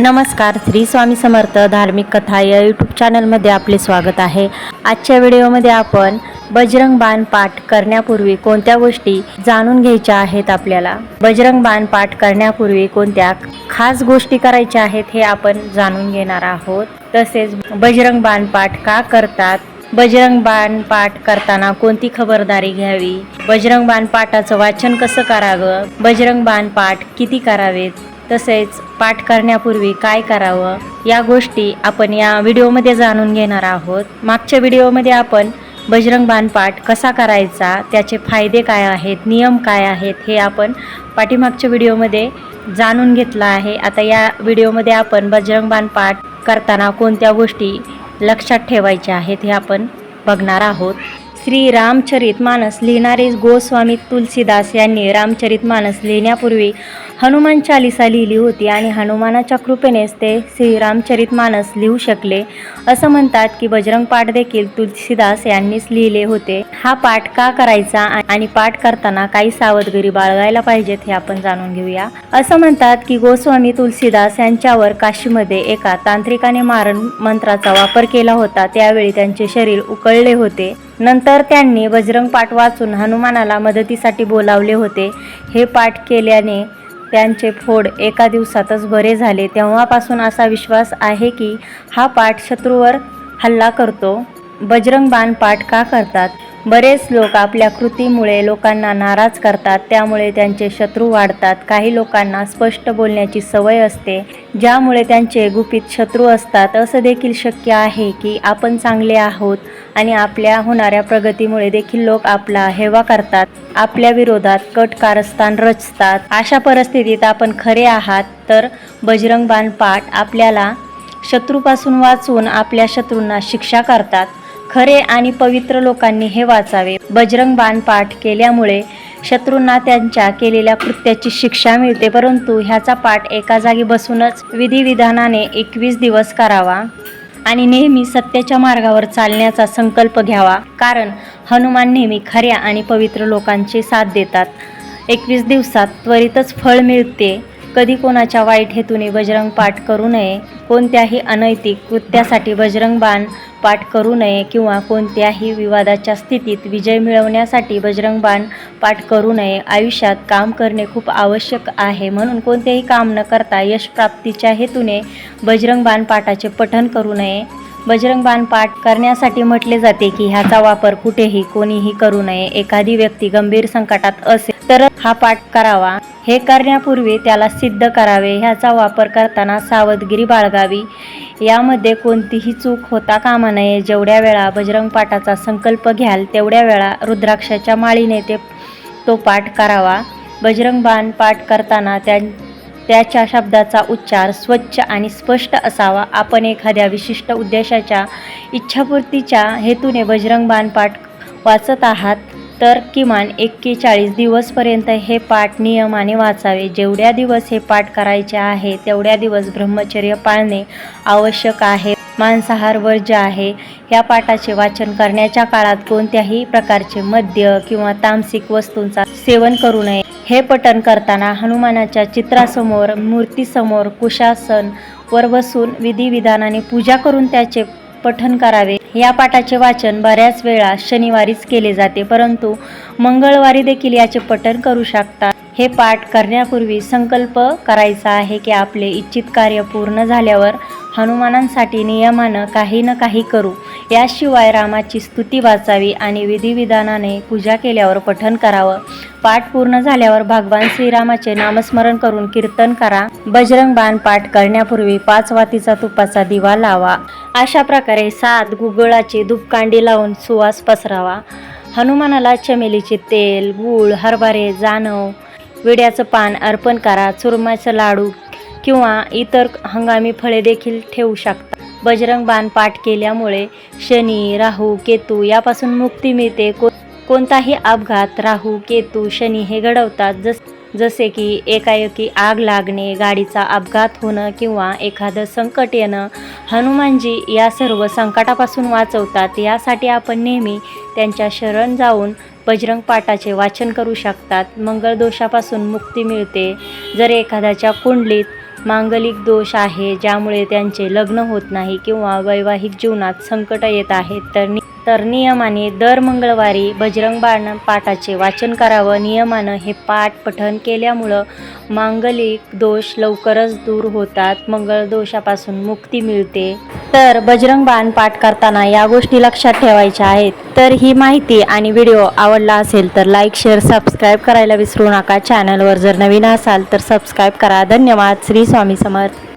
नमस्कार श्री स्वामी समर्थ धार्मिक कथा या यूट्यूब चॅनलमध्ये आपले स्वागत आहे. आजच्या व्हिडिओमध्ये आपण बजरंग बाण पाठ करण्यापूर्वी कोणत्या गोष्टी जाणून घ्यायच्या आहेत आपल्याला? बजरंग बाण पाठ करण्यापूर्वी कोणत्या खास गोष्टी करायच्या आहेत हे आपण जाणून घेणार आहोत. तसेच बजरंग बाण पाठ का करतात? बजरंग बाण पाठ करताना कोणती खबरदारी घ्यावी? बजरंग बाण पाठाचं वाचन कसं करावं? बजरंग बाण पाठ किती करावेत? तसेच पाठ करण्यापूर्वी काय करावं या गोष्टी आपण या व्हिडिओमध्ये जाणून घेणार आहोत. मागच्या व्हिडिओमध्ये आपण बजरंग बाण पाठ कसा करायचा त्याचे फायदे काय आहेत नियम काय आहेत हे आपण पाठीमागच्या व्हिडिओमध्ये जाणून घेतलं आहे. आता या व्हिडिओमध्ये आपण बजरंग बाण पाठ करताना कोणत्या गोष्टी लक्षात ठेवायच्या आहेत हे आपण बघणार आहोत. श्री रामचरित मानस लिहिणारे गोस्वामी तुलसीदास यांनी रामचरित मानस लिहिण्यापूर्वी हनुमान चालिसा लिहिली होती आणि हनुमानाच्या कृपेनेच ते श्री रामचरित मानस लिहू शकले. असं म्हणतात की बजरंग पाठ देखील तुलसीदास यांनीच लिहिले होते. हा पाठ का करायचा आणि पाठ करताना काही सावधगिरी बाळगायला पाहिजेत हे आपण जाणून घेऊया. असं म्हणतात की गोस्वामी तुलसीदास यांच्यावर काशीमध्ये एका तांत्रिकाने मारण मंत्राचा वापर केला होता. त्यावेळी त्यांचे शरीर उकळले होते. नंतर त्यांनी बजरंग पाठ वाचून हनुमानाला मदतीसाठी बोलावले होते. हे पाठ केल्याने त्यांचे फोड एका दिवसातच बरे झाले. तेव्हापासून असा विश्वास आहे की हा पाठ शत्रूवर हल्ला करतो. बजरंग बाण पाठ का करतात? बरेच लोक आपल्या कृतीमुळे लोकांना नाराज करतात त्यामुळे त्यांचे शत्रू वाढतात. काही लोकांना स्पष्ट बोलण्याची सवय असते ज्यामुळे त्यांचे गुपित शत्रू असतात. असं देखील शक्य आहे की आपण चांगले आहोत आणि आपल्या होणाऱ्या प्रगतीमुळे देखील लोक आपला हेवा करतात. आपल्या विरोधात कट कारस्थान रचतात. अशा परिस्थितीत आपण खरे आहात तर बजरंग बाण पाठ आपल्याला शत्रूपासून वाचून आपल्या शत्रूंना शिक्षा करतात. खरे आणि पवित्र लोकांनी हे वाचावे. बजरंग बाण पाठ केल्यामुळे शत्रूंना त्यांच्या केलेल्या कृत्याची शिक्षा मिळते परंतु ह्याचा पाठ एका जागी बसूनच विधिविधानाने एकवीस दिवस करावा आणि नेहमी सत्याच्या मार्गावर चालण्याचा संकल्प घ्यावा कारण हनुमान नेहमी खऱ्या आणि पवित्र लोकांची साथ देतात. एकवीस दिवसात त्वरितच फळ मिळते. कधी कोणाच्या वाईट हेतूने बजरंग पाठ करू नये कोणत्याही अनैतिक कृत्यासाठी बजरंग बाण पाठ करू नये किंवा कोणत्याही विवादाच्या स्थितीत विजय मिळवण्यासाठी बजरंग बाण पाठ करू नये. आयुष्यात काम करणे खूप आवश्यक आहे. म्हणून कोणतेही काम न करता यशप्राप्तीच्या हेतूने बजरंग बाण पाठाचे पठण करू नये. बजरंग बाण पाठ करण्यासाठी म्हटले जाते की ह्याचा वापर कुठेही कोणीही करू नये. एखादी व्यक्ती गंभीर संकटात असेल तर हा पाठ करावा. हे करण्यापूर्वी त्याला सिद्ध करावे. ह्याचा वापर करताना सावधगिरी बाळगावी. यामध्ये कोणतीही चूक होता कामा नये. जेवढ्या वेळा बजरंग पाठाचा संकल्प घ्याल तेवढ्या वेळा रुद्राक्षाच्या माळीने ते तो पाठ करावा. बजरंग बाण पाठ करताना त्या त्याच्या शब्दाचा उच्चार स्वच्छ आणि स्पष्ट असावा. आपण एखाद्या विशिष्ट उद्देशाच्या इच्छापूर्तीच्या हेतूने बजरंग बाण पाठ वाचत आहात तर किमान एक्केचाळीस दिवसपर्यंत हे पाठ नियमाने वाचावे. जेवढ्या दिवस हे पाठ करायचे आहे तेवढ्या दिवस ब्रह्मचर्य पाळणे आवश्यक आहे. मांसाहार वर्ज्य आहे. या पाठाचे वाचन करण्याच्या काळात कोणत्याही प्रकारचे मद्य किंवा तामसिक वस्तूंचा सेवन करू नये. हे पठण करताना हनुमानाच्या चित्रासमोर मूर्तीसमोर कुशासन वर बसून विधिविधानाने पूजा करून त्याचे पठण करावे. या पाठाचे वाचन बऱ्याच वेळा शनिवारीच केले जाते परंतु मंगळवारी देखील याचे पठण करू शकतात हे पाठ करण्यापूर्वी संकल्प करायचा आहे की आपले इच्छित कार्य पूर्ण झाल्यावर हनुमानांसाठी नियमानं काही ना काही करू. याशिवाय रामाची स्तुती वाचावी आणि विधिविधानाने पूजा केल्यावर पठण करावं. पाठ पूर्ण झाल्यावर भगवान श्रीरामाचे नामस्मरण करून कीर्तन करा. बजरंग बाण पाठ करण्यापूर्वी पाच वातीचा तुपाचा दिवा लावा. अशा प्रकारे सात गुगळाची धूपकांडी लावून सुवास पसरावा. हनुमानाला चमेलीचे तेल गूळ हरभरे जानव विड्याचं पान अर्पण करा. चुरमाचं लाडू किंवा इतर हंगामी फळे देखील ठेवू शकता. बजरंग बाण पाठ केल्यामुळे शनी राहू केतू यापासून मुक्ती मिळते. को कोणताही अपघात राहू केतू शनी हे घडवतात. जस जसे की एकाएकी आग लागणे गाडीचा अपघात होणं किंवा एखादं संकट येणं हनुमानजी या सर्व संकटापासून वाचवतात. यासाठी आपण नेहमी त्यांच्या शरण जाऊन बजरंग पाठाचे वाचन करू शकतात. मंगळदोषापासून मुक्ती मिळते. जर एखाद्याच्या कुंडलीत मांगलिक दोष आहे ज्यामुळे त्यांचे लग्न होत नाही किंवा वैवाहिक जीवनात संकट येत आहेत तर नि तर नियमाने दर मंगळवारी बजरंग बाण पाठाचे वाचन करावं. नियमानं हे पाठ पठण केल्यामुळं मांगलिक दोष लवकरच दूर होतात. मंगळ दोषापासून मुक्ती मिळते. तर बजरंग बाण पाठ करताना या गोष्टी लक्षात ठेवायच्या आहेत. तर ही माहिती आणि व्हिडिओ आवडला असेल तर लाईक शेअर सबस्क्राईब करायला विसरू नका. चॅनलवर जर नवीन असाल तर सबस्क्राईब करा. धन्यवाद. श्री स्वामी समर्थ.